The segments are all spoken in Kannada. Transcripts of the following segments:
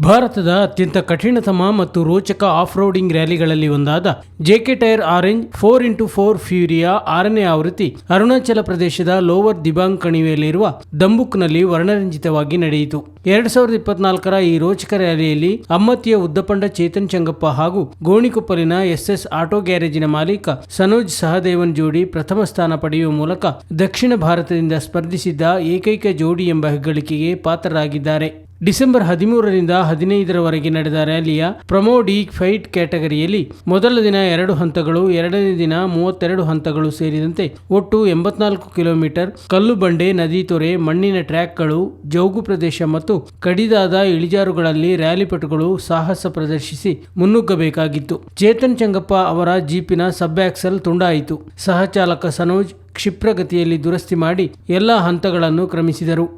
ಭಾರತದ ಅತ್ಯಂತ ಕಠಿಣತಮ ಮತ್ತು ರೋಚಕ ಆಫ್ ರೋಡಿಂಗ್ ರ್ಯಾಲಿಗಳಲ್ಲಿ ಒಂದಾದ JK tyre orange four into four Furia ಆರನೇ ಆವೃತ್ತಿ ಅರುಣಾಚಲ ಪ್ರದೇಶದ ಲೋವರ್ ದಿಬಾಂಗ್ ಕಣಿವೆಯಲ್ಲಿರುವ ದಂಬುಕ್ನಲ್ಲಿ ವರ್ಣರಂಜಿತವಾಗಿ ನಡೆಯಿತು. ಎರಡ್ ಸಾವಿರದ ಇಪ್ಪತ್ನಾಲ್ಕರ ಈ ರೋಚಕ ರ್ಯಾಲಿಯಲ್ಲಿ ಅಮ್ಮತ್ತಿಯ ಉದ್ದಪಂಡ ಚೇತನ್ ಚಂಗಪ್ಪ ಹಾಗೂ ಗೋಣಿಕೊಪ್ಪಲಿನ ಎಸ್ಎಸ್ ಆಟೋ ಗ್ಯಾರೇಜಿನ ಮಾಲೀಕ ಸನೋಜ್ ಸಹದೇವನ್ ಜೋಡಿ ಪ್ರಥಮ ಸ್ಥಾನ ಪಡೆಯುವ ಮೂಲಕ ದಕ್ಷಿಣ ಭಾರತದಿಂದ ಸ್ಪರ್ಧಿಸಿದ್ದ ಏಕೈಕ ಜೋಡಿ ಎಂಬ ಹೆಗ್ಗಳಿಕೆಗೆ ಪಾತ್ರರಾಗಿದ್ದಾರೆ. ಡಿಸೆಂಬರ್ ಹದಿಮೂರರಿಂದ ಹದಿನೈದರವರೆಗೆ ನಡೆದ ರ್ಯಾಲಿಯ ಪ್ರಮೋ ಡಿ ಫೈಟ್ ಕ್ಯಾಟಗರಿಯಲ್ಲಿ ಮೊದಲ ದಿನ ಎರಡು ಹಂತಗಳು, ಎರಡನೇ ದಿನ ಮೂವತ್ತೆರಡು ಹಂತಗಳು ಸೇರಿದಂತೆ ಒಟ್ಟು ಎಂಬತ್ನಾಲ್ಕು ಕಿಲೋಮೀಟರ್ ಕಲ್ಲು ಬಂಡೆ, ನದಿ ತೊರೆ, ಮಣ್ಣಿನ ಟ್ರ್ಯಾಕ್ಗಳು, ಜೌಗು ಪ್ರದೇಶ ಮತ್ತು ಕಡಿದಾದ ಇಳಿಜಾರುಗಳಲ್ಲಿ ರ್ಯಾಲಿ ಪಟುಗಳು ಸಾಹಸ ಪ್ರದರ್ಶಿಸಿ ಮುನ್ನುಗ್ಗಬೇಕಾಗಿತ್ತು. ಚೇತನ್ ಚಂಗಪ್ಪ ಅವರ ಜೀಪಿನ ಸಬ್ ಆಕ್ಸಲ್ ತುಂಡಾಯಿತು ಸಹಚಾಲಕ ಸನೋಜ್ ಕ್ಷಿಪ್ರಗತಿಯಲ್ಲಿ ದುರಸ್ತಿ ಮಾಡಿ ಎಲ್ಲಾ ಹಂತಗಳನ್ನು ಕ್ರಮಿಸಿದರು.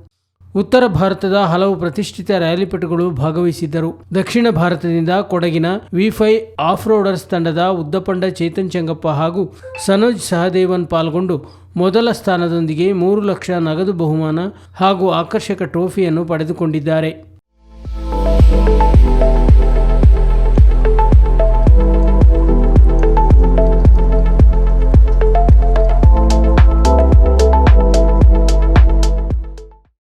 ಉತ್ತರ ಭಾರತದ ಹಲವು ಪ್ರತಿಷ್ಠಿತ ರ್ಯಾಲಿಪಟುಗಳು ಭಾಗವಹಿಸಿದ್ದರು. ದಕ್ಷಿಣ ಭಾರತದಿಂದ ಕೊಡಗಿನ ವಿಫೈ ಆಫ್ ರೋಡರ್ಸ್ ತಂಡದ ಉದ್ದಪಂಡ ಚೇತನ್ ಚಂಗಪ್ಪ ಹಾಗೂ ಸನೋಜ್ ಸಹದೇವನ್ ಪಾಲ್ಗೊಂಡು ಮೊದಲ ಸ್ಥಾನದೊಂದಿಗೆ ಮೂರು ಲಕ್ಷ ನಗದು ಬಹುಮಾನ ಹಾಗೂ ಆಕರ್ಷಕ ಟ್ರೋಫಿಯನ್ನು ಪಡೆದುಕೊಂಡಿದ್ದಾರೆ.